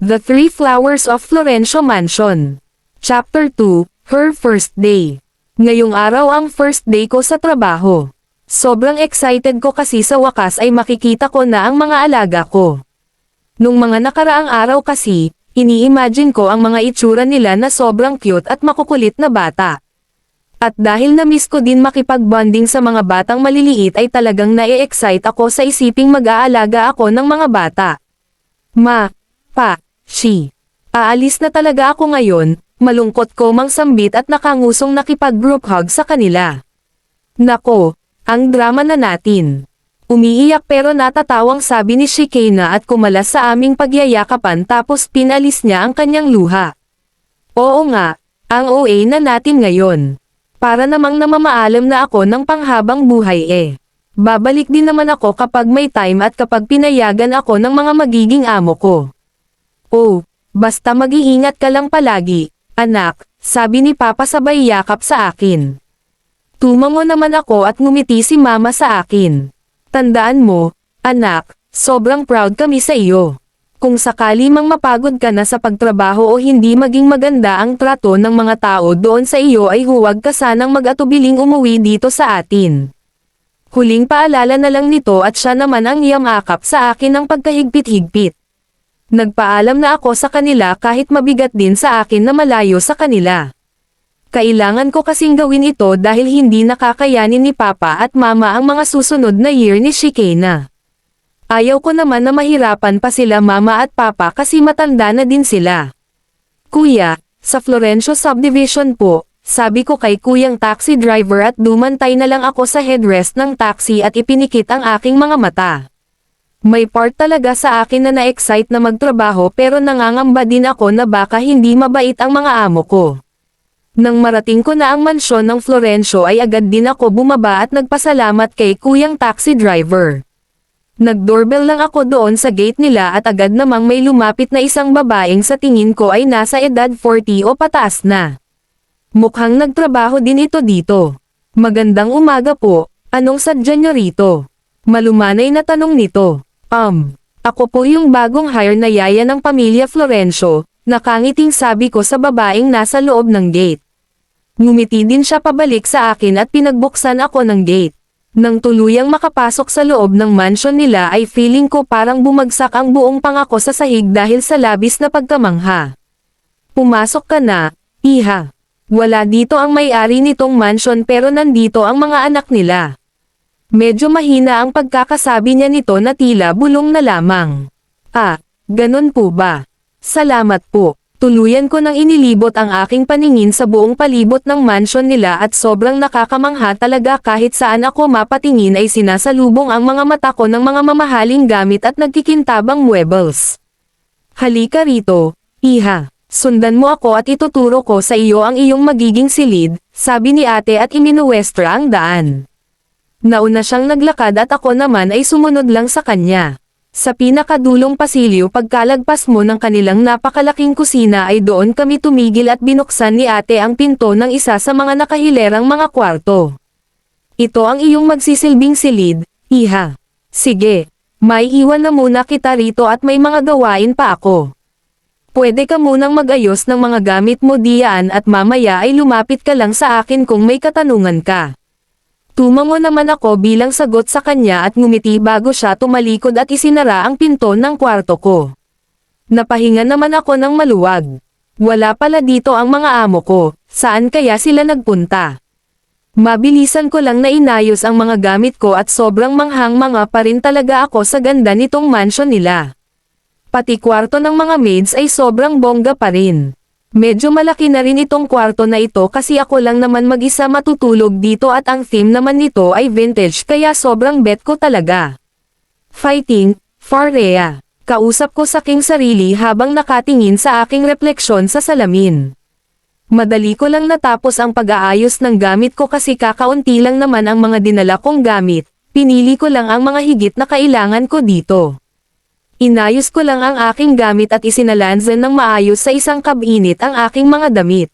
The Three Flowers of Florencio Mansion Chapter 2, Her First Day Ngayong araw ang first day ko sa trabaho. Sobrang excited ko kasi sa wakas ay makikita ko na ang mga alaga ko. Nung mga nakaraang araw kasi, ini-imagine ko ang mga itsura nila na sobrang cute at makukulit na bata. At dahil na-miss ko din makipag-bonding sa mga batang maliliit ay talagang na-excite ako sa isiping mag-aalaga ako ng mga bata. Ma, pa, she. Aalis na talaga ako ngayon, malungkot ko mang sambit at nakangusong nakipag-group hug sa kanila. Nako, ang drama na natin. Umiiyak pero natatawang sabi ni Shikena at kumalas sa aming pagyayakapan tapos pinalis niya ang kanyang luha. Oo nga, ang OA na natin ngayon. Para namang namamaalam na ako ng panghabang buhay eh. Babalik din naman ako kapag may time at kapag pinayagan ako ng mga magiging amo ko. Oh, basta mag-iingat ka lang palagi, anak, sabi ni Papa sabay yakap sa akin. Tumango naman ako at ngumiti si Mama sa akin. Tandaan mo, anak, sobrang proud kami sa iyo. Kung sakali mang mapagod ka na sa pagtrabaho o hindi maging maganda ang trato ng mga tao doon sa iyo ay huwag ka sanang mag-atubiling umuwi dito sa atin. Huling paalala na lang nito at siya naman ang yamakap sa akin ng pagkahigpit-higpit. Nagpaalam na ako sa kanila kahit mabigat din sa akin na malayo sa kanila. Kailangan ko kasing gawin ito dahil hindi nakakayanin ni Papa at Mama ang mga susunod na year ni Shikena. Ayaw ko naman na mahirapan pa sila Mama at Papa kasi matanda na din sila. Kuya, sa Florencio Subdivision po, sabi ko kay kuyang taxi driver at dumantay na lang ako sa headrest ng taxi at ipinikit ang aking mga mata. May part talaga sa akin na na-excite na magtrabaho pero nangangamba din ako na baka hindi mabait ang mga amo ko. Nang marating ko na ang mansyon ng Florencio ay agad din ako bumaba at nagpasalamat kay kuyang taxi driver. Nag-doorbell lang ako doon sa gate nila at agad namang may lumapit na isang babaeng sa tingin ko ay nasa edad 40 o pataas na. Mukhang nagtrabaho din ito dito. Magandang umaga po, anong sadya niyo rito? Malumanay na tanong nito. Um, ako po yung bagong hire na yaya ng pamilya Florencio, nakangiting sabi ko sa babaeng nasa loob ng gate. Ngumiti din siya pabalik sa akin at pinagbuksan ako ng gate. Nang tuluyang makapasok sa loob ng mansion nila ay feeling ko parang bumagsak ang buong pangako sa sahig dahil sa labis na pagkamangha. Pumasok ka na, iha. Wala dito ang may-ari nitong mansion pero nandito ang mga anak nila. Medyo mahina ang pagkakasabi niya nito na tila bulong na lamang. Ah, ganun po ba? Salamat po. Tuluyan ko nang inilibot ang aking paningin sa buong palibot ng mansion nila at sobrang nakakamangha talaga kahit saan ako mapatingin ay sinasalubong ang mga mata ko ng mga mamahaling gamit at nagkikintabang muebles. Halika rito, iha. Sundan mo ako at ituturo ko sa iyo ang iyong magiging silid, sabi ni ate at iminuwestra ang daan. Nauna siyang naglakad at ako naman ay sumunod lang sa kanya. Sa pinakadulong pasilyo pagkalagpas mo ng kanilang napakalaking kusina ay doon kami tumigil at binuksan ni ate ang pinto ng isa sa mga nakahilerang mga kwarto. Ito ang iyong magsisilbing silid, iha. Sige, may iwan na muna kita rito at may mga gawain pa ako. Pwede ka munang mag-ayos ng mga gamit mo diyan at mamaya ay lumapit ka lang sa akin kung may katanungan ka. Tumango naman ako bilang sagot sa kanya at ngumiti bago siya tumalikod at isinara ang pinto ng kwarto ko. Napahinga naman ako ng maluwag. Wala pala dito ang mga amo ko, saan kaya sila nagpunta? Mabilisan ko lang na inayos ang mga gamit ko at sobrang manghang-manga pa rin talaga ako sa ganda nitong mansion nila. Pati kwarto ng mga maids ay sobrang bongga pa rin. Medyo malaki na rin itong kwarto na ito kasi ako lang naman mag-isa matutulog dito at ang theme naman nito ay vintage kaya sobrang bet ko talaga. Fighting, Farea. Kausap ko sa king sarili habang nakatingin sa aking refleksyon sa salamin. Madali ko lang natapos ang pag-aayos ng gamit ko kasi kakaunti lang naman ang mga dinala kong gamit, pinili ko lang ang mga higit na kailangan ko dito. Inayos ko lang ang aking gamit at isinalanzan ng maayos sa isang kabinit ang aking mga damit.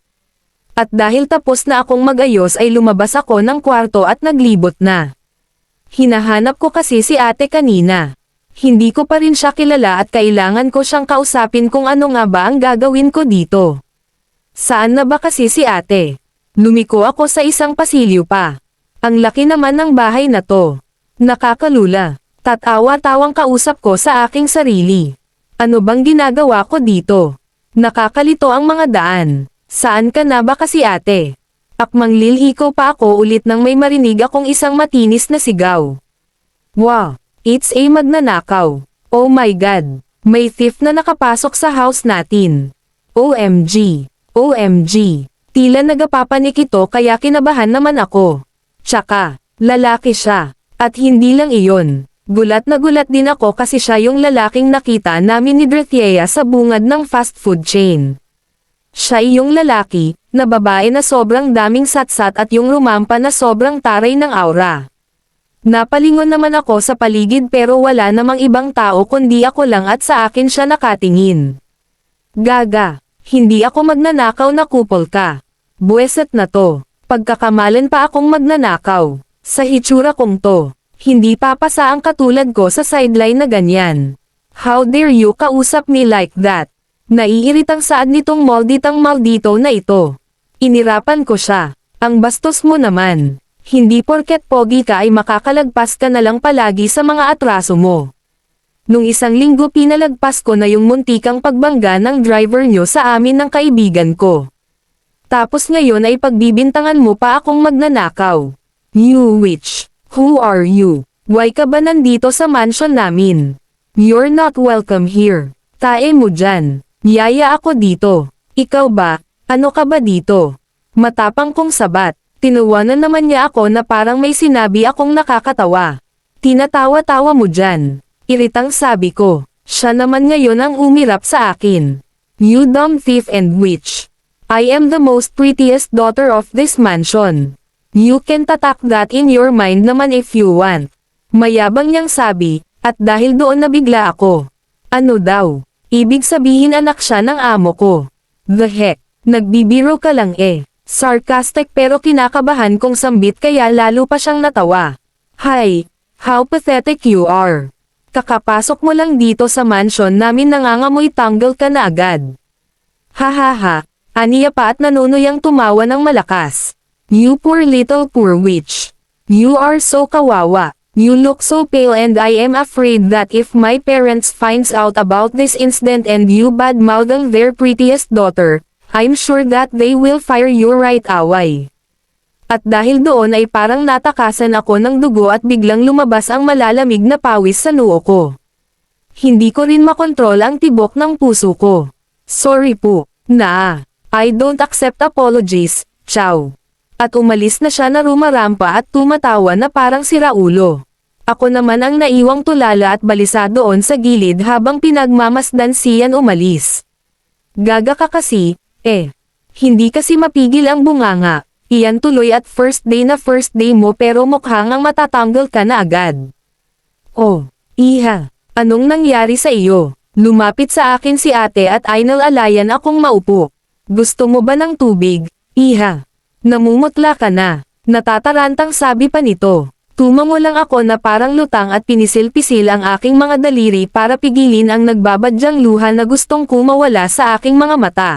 At dahil tapos na akong magayos ay lumabas ako ng kwarto at naglibot na. Hinahanap ko kasi si ate kanina. Hindi ko pa rin siya kilala at kailangan ko siyang kausapin kung ano nga ba ang gagawin ko dito. Saan na ba kasi si ate? Lumiko ako sa isang pasilyo pa. Ang laki naman ng bahay na to. Nakakalula. Tatawa-tawang kausap ko sa aking sarili. Ano bang ginagawa ko dito? Nakakalito ang mga daan. Saan ka na ba kasi ate? Akmang lilhiko pa ako ulit nang may marinig akong isang matinis na sigaw. Wow! It's a magnanakaw. Oh my god! May thief na nakapasok sa house natin. OMG! OMG! Tila nagapapanik ito kaya kinabahan naman ako. Tsaka, lalaki siya. At hindi lang iyon. Gulat na gulat din ako kasi siya yung lalaking nakita namin ni Drethea sa bungad ng fast food chain. Siya yung lalaki, na babae na sobrang daming satsat at yung rumampa na sobrang taray ng aura. Napalingon naman ako sa paligid pero wala namang ibang tao kundi ako lang at sa akin siya nakatingin. Gaga, hindi ako magnanakaw na kupol ka. Buweset na to. Pagkakamalan pa akong magnanakaw. Sa hitsura kong to, hindi papasa ang katulad ko sa sideline na ganyan. How dare you kausap me like that? Naiiritang saad nitong malditang maldito na ito. Inirapan ko siya. Ang bastos mo naman. Hindi porket pogi ka ay makakalagpas ka na lang palagi sa mga atraso mo. Nung isang linggo pinalagpas ko na yung muntikang pagbangga ng driver nyo sa amin ng kaibigan ko. Tapos ngayon ay pagbibintangan mo pa akong magnanakaw. You witch, who are you? Why ka ba nandito sa mansion namin? You're not welcome here. Tae mo dyan. Yaya ako dito. Ikaw ba? Ano ka ba dito? Matapang kong sabat. Tinuwanan naman niya ako na parang may sinabi akong nakakatawa. Tinatawa-tawa mo dyan. Iritang sabi ko. Siya naman ngayon ang umirap sa akin. You dumb thief and witch. I am the most prettiest daughter of this mansion. You can tatak that in your mind naman if you want. Mayabang niyang sabi, at dahil doon nabigla ako. Ano daw? Ibig sabihin anak siya ng amo ko. The heck, nagbibiro ka lang eh. Sarcastic pero kinakabahan kong sambit kaya lalo pa siyang natawa. Hi, how pathetic you are. Kakapasok mo lang dito sa mansion namin nangangamoy tangle ka na agad. Hahaha, aniya pa at nanunuyang tumawa ng malakas. You poor little poor witch. You are so kawawa. You look so pale and I am afraid that if my parents finds out about this incident and you badmouthing their prettiest daughter, I'm sure that they will fire you right away. At dahil doon ay parang natakasan ako ng dugo at biglang lumabas ang malalamig na pawis sa noo ko. Hindi ko rin makontrol ang tibok ng puso ko. Sorry po, na. I don't accept apologies, ciao. At umalis na siya na rumarampa at tumatawa na parang siraulo. Ako naman ang naiwang tulala at balisa doon sa gilid habang pinagmamasdan siyan umalis. Gaga ka kasi, eh. Hindi kasi mapigil ang bunganga. Iyan tuloy at first day na first day mo pero mukhang ang matatanggal ka na agad. Oh, iha, anong nangyari sa iyo? Lumapit sa akin si ate at Ainal alayan akong maupo. Gusto mo ba ng tubig, iha? Namumutla ka na. Natatarantang sabi pa nito. Tumango lang ako na parang lutang at pinisil-pisil ang aking mga daliri para pigilin ang nagbabadyang luha na gustong kumawala sa aking mga mata.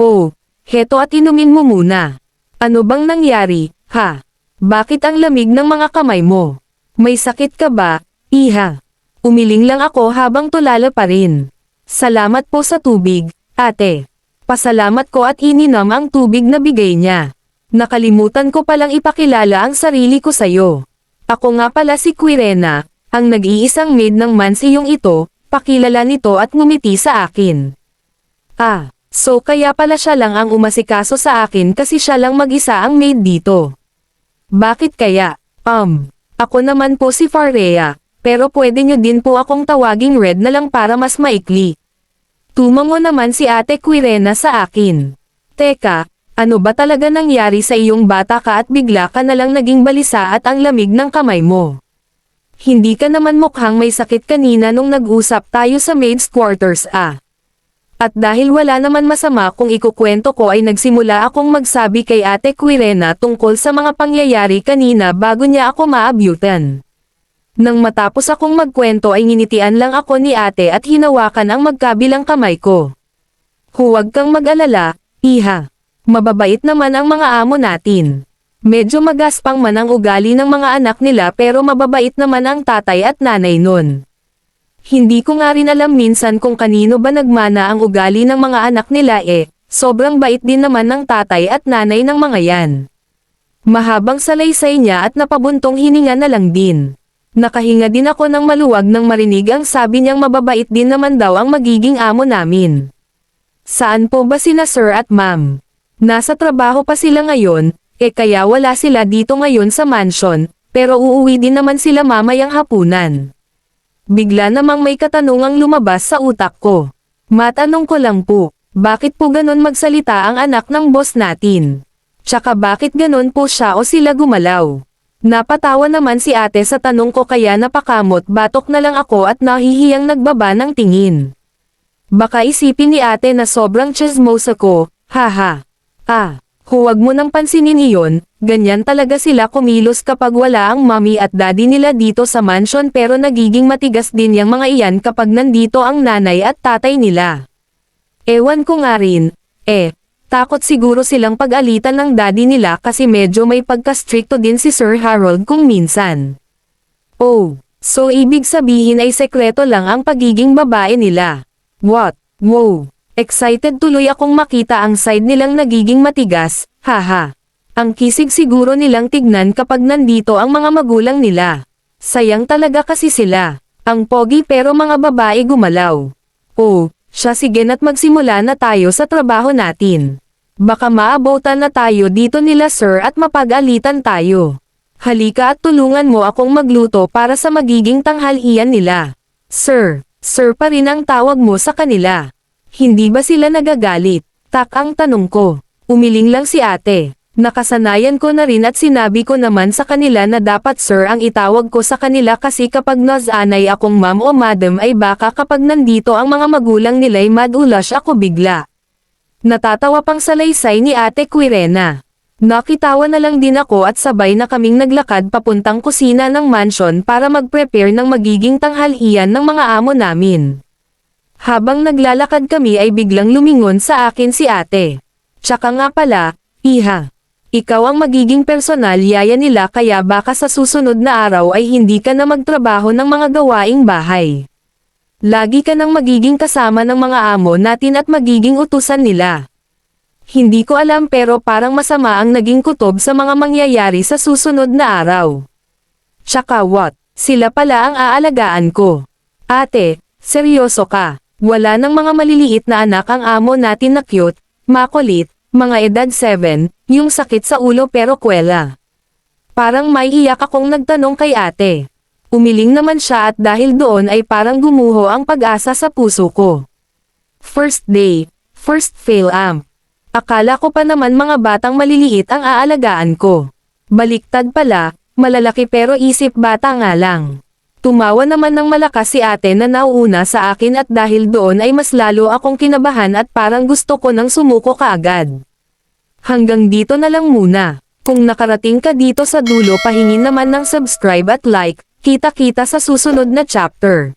Oh, heto at inumin mo muna. Ano bang nangyari, ha? Bakit ang lamig ng mga kamay mo? May sakit ka ba, iha? Umiling lang ako habang tulala pa rin. Salamat po sa tubig, ate. Pasalamat ko at ininom ang tubig na bigay niya. Nakalimutan ko palang ipakilala ang sarili ko sayo. Ako nga pala si Quirena, ang nag-iisang maid ng mansiyong ito, pakilala nito at ngumiti sa akin. Ah, so kaya pala siya lang ang umasikaso sa akin kasi siya lang mag-isa ang maid dito. Bakit kaya? Um, ako naman po si Farea, pero pwede nyo din po akong tawaging Red na lang para mas maikli. Tumango naman si ate Quirena sa akin. Teka, ano ba talaga nangyari sa iyong bata ka at bigla ka na lang naging balisa at ang lamig ng kamay mo? Hindi ka naman mukhang may sakit kanina nung nag-usap tayo sa maid's quarters ah. At dahil wala naman masama kung ikukwento ko ay nagsimula akong magsabi kay ate Quirena tungkol sa mga pangyayari kanina bago niya ako maabyutan. Nang matapos akong magkwento ay nginitian lang ako ni ate at hinawakan ang magkabilang kamay ko. Huwag kang mag-alala, iha. Mababait naman ang mga amo natin. Medyo magaspang man ang ugali ng mga anak nila pero mababait naman ang tatay at nanay nun. Hindi ko nga rin alam minsan kung kanino ba nagmana ang ugali ng mga anak nila eh, sobrang bait din naman ng tatay at nanay ng mga yan. Mahabang salaysay niya at napabuntong hininga na lang din. Nakahinga din ako ng maluwag nang marinig ang sabi niyang mababait din naman daw ang magiging amo namin. Saan po ba sina sir at ma'am? Nasa trabaho pa sila ngayon, eh kaya wala sila dito ngayon sa mansion, pero uuwi din naman sila mamayang hapunan. Bigla namang may katanungang lumabas sa utak ko. Matanong ko lang po, bakit po ganon magsalita ang anak ng boss natin? Tsaka bakit ganon po siya o sila gumalaw? Napatawa naman si ate sa tanong ko kaya napakamot batok na lang ako at nahihiyang nagbaba ng tingin. Baka isipin ni ate na sobrang chismosa ko, haha. Ah, huwag mo nang pansinin iyon, ganyan talaga sila kumilos kapag wala ang mommy at daddy nila dito sa mansion pero nagiging matigas din yung mga iyan kapag nandito ang nanay at tatay nila. Ewan ko nga rin, eh, takot siguro silang pag-alitan ng daddy nila kasi medyo may pagka-stricto din si Sir Harold kung minsan. Oh, so ibig sabihin ay sekreto lang ang pagiging babae nila. What? Wow! Excited tuloy akong makita ang side nilang nagiging matigas, haha. Ang kisig siguro nilang tignan kapag nandito ang mga magulang nila. Sayang talaga kasi sila. Ang pogi pero mga babae gumalaw. Oh, siya sige na't magsimula na tayo sa trabaho natin. Baka maabutan na tayo dito nila sir at mapag-alitan tayo. Halika at tulungan mo akong magluto para sa magiging tanghalian nila. Sir, sir pa rin ang tawag mo sa kanila. Hindi ba sila nagagalit? Tak ang tanong ko. Umiling lang si ate. Nakasanayan ko na rin at sinabi ko naman sa kanila na dapat sir ang itawag ko sa kanila kasi kapag nazanay akong ma'am o madam ay baka kapag nandito ang mga magulang nila'y madulash ako bigla. Natatawa pang salaysay ni ate Quirena. Nakitawa na lang din ako at sabay na kaming naglakad papuntang kusina ng mansion para mag-prepare ng magiging tanghalian ng mga amo namin. Habang naglalakad kami ay biglang lumingon sa akin si ate. Tsaka nga pala, iha. Ikaw ang magiging personal yaya nila kaya baka sa susunod na araw ay hindi ka na magtrabaho ng mga gawaing bahay. Lagi ka nang magiging kasama ng mga amo natin at magiging utusan nila. Hindi ko alam pero parang masama ang naging kutob sa mga mangyayari sa susunod na araw. Tsaka what? Sila pala ang aalagaan ko. Ate, seryoso ka. Wala nang mga maliliit na anak ang amo natin na cute, makulit, mga edad 7, yung sakit sa ulo pero kwela. Parang may iyak akong nagtanong kay ate. Umiling naman siya at dahil doon ay parang gumuho ang pag-asa sa puso ko. First day, first fail amp. Akala ko pa naman mga batang maliliit ang aalagaan ko. Baliktad pala, malalaki pero isip bata nga lang. Tumawa naman ng malakas si ate na nauuna sa akin at dahil doon ay mas lalo akong kinabahan at parang gusto ko nang sumuko kaagad. Hanggang dito na lang muna. Kung nakarating ka dito sa dulo pahingin naman ng subscribe at like, kita-kita sa susunod na chapter.